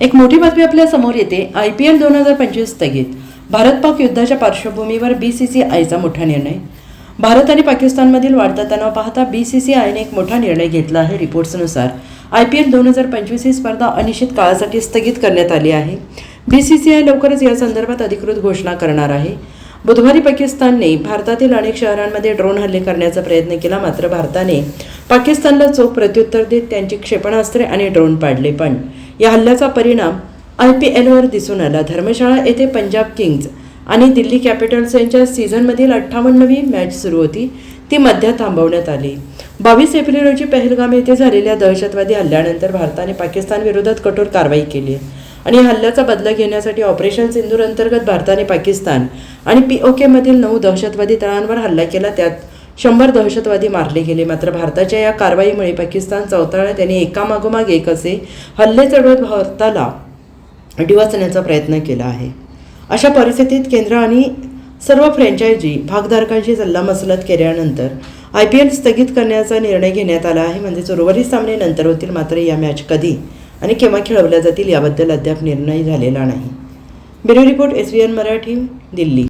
एक मोठी बातमी आपल्यासमोर येते. आय पी एल दोन हजार पंचवीस स्थगित. भारत पाक युद्धाच्या पार्श्वभूमीवर बी सी सी आयचा मोठा निर्णय. भारत आणि पाकिस्तानमधील वाढता तणाव पाहता बी सी सी आयने एक मोठा निर्णय घेतला आहे रिपोर्ट्सनुसार. आय पी एल दोन हजार पंचवीस ही स्पर्धा अनिश्चित काळासाठी स्थगित करण्यात आली आहे. बी सी सी आय लवकरच या संदर्भात अधिकृत घोषणा करणार आहे. बुधवारी पाकिस्तानने भारतातील अनेक शहरांमध्ये ड्रोन हल्ले करण्याचा प्रयत्न केला मात्र भारताने पाकिस्तानला चोख प्रत्युत्तर देत त्यांची क्षेपणास्त्रे आणि ड्रोन पाडले पण. या हल्ल्याचा परिणाम आय पी एलवर दिसून आला. धर्मशाळा येथे पंजाब किंग्ज आणि दिल्ली कॅपिटल्स यांच्या सीझनमधील अठ्ठावन्नवी मॅच सुरू होती. ती मध्यात थांबवण्यात आली. बावीस एप्रिल रोजी पहलगाम येथे झालेल्या दहशतवादी हल्ल्यानंतर भारताने पाकिस्तान विरोधात कठोर कारवाई केली आणि या हल्ल्याचा बदला घेण्यासाठी ऑपरेशन सिंदूर अंतर्गत भारताने पाकिस्तान आणि पी ओ केमधील नऊ दहशतवादी तळांवर हल्ला केला. त्यात शंभर दहशतवादी मारले गेले. मात्र भारताच्या या कारवाईमुळे पाकिस्तान चौताळ्यात त्यांनी एकामागोमाग एक असे हल्ले चढवत भारताला डिवचण्याचा प्रयत्न केला आहे. अशा परिस्थितीत केंद्र आणि सर्व फ्रँचायझी भागधारकांशी सल्लामसलत केल्यानंतर आय पी एल स्थगित करण्याचा निर्णय घेण्यात आला आहे. म्हणजेच उर्वरित सामने नंतर होतील. मात्र या मॅच कधी आणि केव्हा खेळवल्या जातील याबद्दल अद्याप निर्णय झालेला नाही. Bureau report S V N Marathi Delhi.